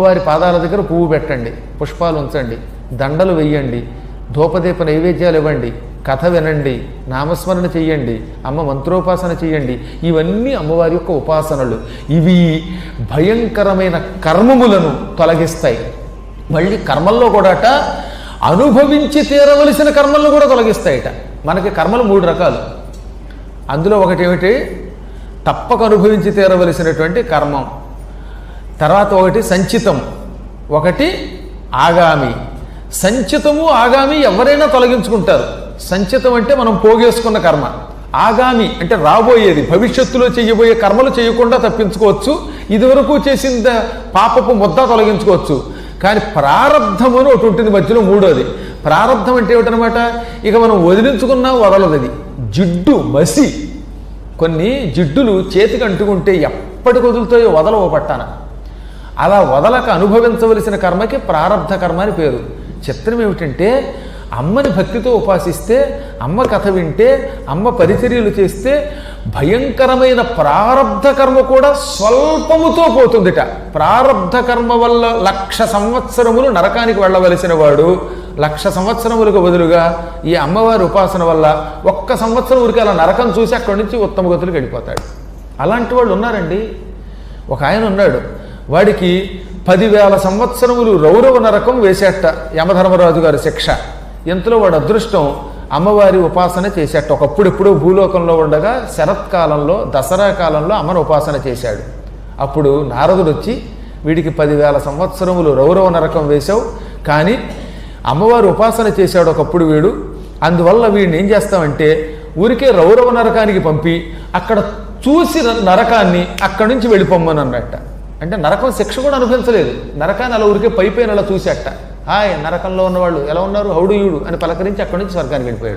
వారి పాదాల దగ్గర పువ్వు పెట్టండి పుష్పాలు ఉంచండి దండలు వెయ్యండి ధూపదీప నైవేద్యాలు ఇవ్వండి కథ వినండి నామస్మరణ చెయ్యండి అమ్మ మంత్రోపాసన చెయ్యండి. ఇవన్నీ అమ్మవారి యొక్క ఉపాసనలు. ఇవి భయంకరమైన కర్మములను తొలగిస్తాయి. మళ్ళీ కర్మల్లో కూడాట అనుభవించి తీరవలసిన కర్మలను కూడా తొలగిస్తాయట. మనకి కర్మలు మూడు రకాలు. అందులో ఒకటి ఏమిటి తప్పక అనుభవించి తీరవలసినటువంటి కర్మం. తర్వాత ఒకటి సంచితం ఒకటి ఆగామి. సంచితము ఆగామి ఎవరైనా తొలగించుకుంటారు. సంచితం అంటే మనం పోగేసుకున్న కర్మ. ఆగామి అంటే రాబోయేది భవిష్యత్తులో చేయబోయే కర్మలు చేయకుండా తప్పించుకోవచ్చు ఇదివరకు చేసిన పాపపు ముద్ద తొలగించుకోవచ్చు. కానీ ప్రారంధం అని ఒకటి ఉంటుంది మధ్యలో మూడోది. ప్రారంధం అంటే ఏమిటనమాట? ఇక మనం వదిలించుకున్నా వదలదు అది జిడ్డు మసి. కొన్ని జిడ్డులు చేతికి అంటుకుంటే ఎప్పటికి వదులుతాయో వదలవ పట్టాన. అలా వదలక అనుభవించవలసిన కర్మకి ప్రారంధ కర్మ అని పేరు. చిత్రం ఏమిటంటే అమ్మని భక్తితో ఉపాసిస్తే అమ్మ కథ వింటే అమ్మ పరిచర్యలు చేస్తే భయంకరమైన ప్రారంధ కర్మ కూడా స్వల్పముతో పోతుందిట. ప్రారంధ కర్మ వల్ల లక్ష సంవత్సరములు నరకానికి వెళ్ళవలసిన వాడు లక్ష సంవత్సరములకు బదులుగా ఈ అమ్మవారి ఉపాసన వల్ల ఒక్క సంవత్సరం ఊరికి అలా నరకం చూసి అక్కడి నుంచి ఉత్తమ గతులకు వెళ్ళిపోతాడు. అలాంటి వాళ్ళు ఉన్నారండి. ఒక ఆయన ఉన్నాడు. వాడికి పదివేల సంవత్సరములు రౌరవ నరకం వేసేట యమధర్మరాజు గారి శిక్ష. ఇంతలో వాడు అదృష్టం అమ్మవారి ఉపాసన చేసేట. ఒకప్పుడు ఎప్పుడో భూలోకంలో ఉండగా శరత్కాలంలో దసరా కాలంలో అమ్మను ఉపాసన చేశాడు. అప్పుడు నారదుడు వచ్చి వీడికి పదివేల సంవత్సరములు రౌరవ నరకం వేశావు కానీ అమ్మవారు ఉపాసన చేశాడు ఒకప్పుడు వీడు. అందువల్ల వీడిని ఏం చేస్తామంటే ఊరికే రౌరవ నరకానికి పంపి అక్కడ చూసి నరకాన్ని అక్కడి నుంచి వెళ్ళిపోమ్మని అన్నట్ట అంటే నరకం శిక్ష కూడా అనుభవించలేదు. నరకాన్ని అలా ఊరికే పైపోయిన అలా చూసేట. హాయ్ నరకంలో ఉన్నవాళ్ళు ఎలా ఉన్నారు? హౌడుయుడు అని పలకరించి అక్కడి నుంచి స్వర్గానికి వెళ్ళిపోయాడు.